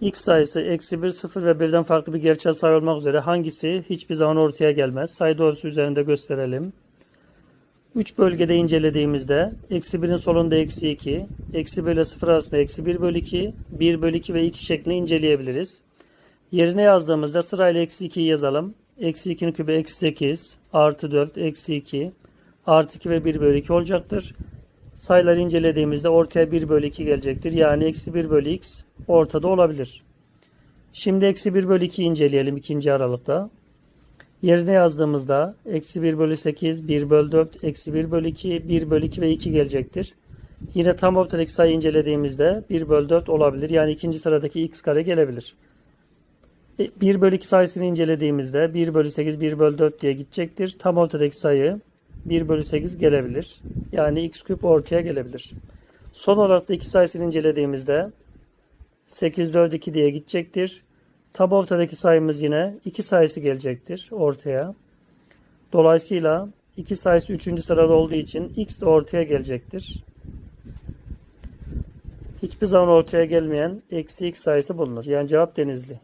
x sayısı eksi 1, 0 ve birden farklı bir gerçel sayı olmak üzere hangisi hiçbir zaman ortaya gelmez? Sayı doğrusu üzerinde gösterelim. 3 bölgede incelediğimizde eksi 1'in solunda eksi 2, eksi 1 ile 0 arasında eksi 1 bölü 2, 1 bölü 2 ve 2 şeklinde inceleyebiliriz. Yerine yazdığımızda sırayla eksi 2'yi yazalım. Eksi 2'nin kübü eksi 8, artı 4, eksi 2, artı 2 ve 1 bölü 2 olacaktır. Sayıları incelediğimizde ortaya 1 bölü 2 gelecektir. Yani eksi 1 bölü x ortada olabilir. Şimdi eksi 1 bölü 2 inceleyelim ikinci aralıkta. Yerine yazdığımızda eksi 1 bölü 8, 1 bölü 4, eksi 1 bölü 2, 1 bölü 2 ve 2 gelecektir. Yine tam ortadaki sayı incelediğimizde 1 bölü 4 olabilir. Yani ikinci sıradaki x kare gelebilir. 1 bölü 2 sayısını incelediğimizde 1 bölü 8, 1 bölü 4 diye gidecektir. Tam ortadaki sayı 1 bölü 8 gelebilir. Yani x küp ortaya gelebilir. Son olarak da 2 sayısını incelediğimizde 8, 4, 2 diye gidecektir. Tam ortadaki sayımız yine 2 sayısı gelecektir ortaya. Dolayısıyla 2 sayısı 3. sırada olduğu için x de ortaya gelecektir. Hiçbir zaman ortaya gelmeyen eksi x sayısı bulunur. Yani cevap denizli.